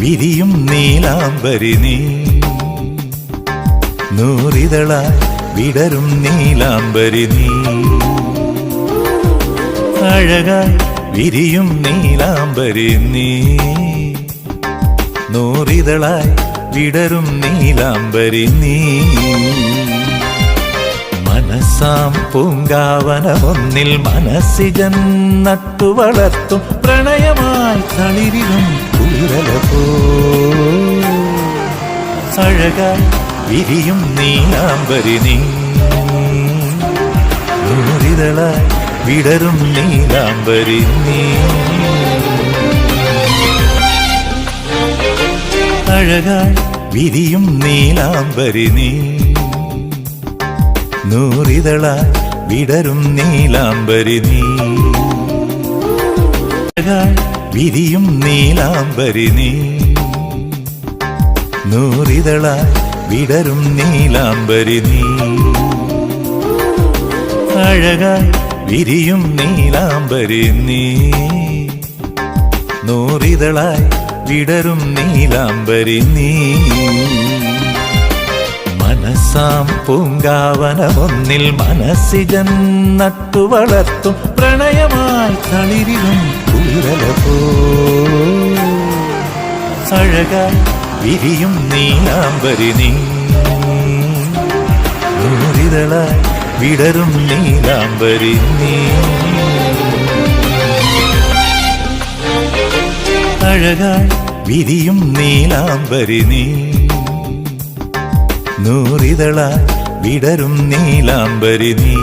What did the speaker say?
വിരിയും നീലാംബരി നീ. നൂറിതളായി വിടരും നീലാംബരി നീ. അഴകായി വിരിയും നീലാംബരി നീ. നൂറിതളായി വിടരും നീലാംബരി നീ. മനസ്സാം പൂങ്കാവനമൊന്നിൽ മനസ്സിജൻ നട്ടു വളർത്തും പ്രണയമായി തളിരിലും പോ അഴകായി വിരിയും നീലാംബരി നീ. നൂറിതളായി വിടരും നീലാംബരി നീ. അഴകായി വിരിയും നീലാംബരി നീ. നൂറിതളായി വിടരും നീലാംബരി നീ. അഴകായി വിരിയും നീലാംബരി നീ. നൂറിതളായി വിടരും നീലാംബരി നീ. അഴകായി വിരിയും നീലാംബരി നീ. നൂറിതളായി വിടരും നീലാംബരി നീ. മനസ്സാം പൂങ്കാവനമൊന്നിൽ മനസ്സിജൻ നട്ടു വളർത്തും പ്രണയമായി തളിരിലും പോ വിരിയും നീലാംബരി നീ. നൂറിതളായി വിടരും നീലാംബരി നീ. അഴകായി വിരിയും നീലാംബരി നീ. നൂറിതളായി വിടരും നീലാംബരി നീ.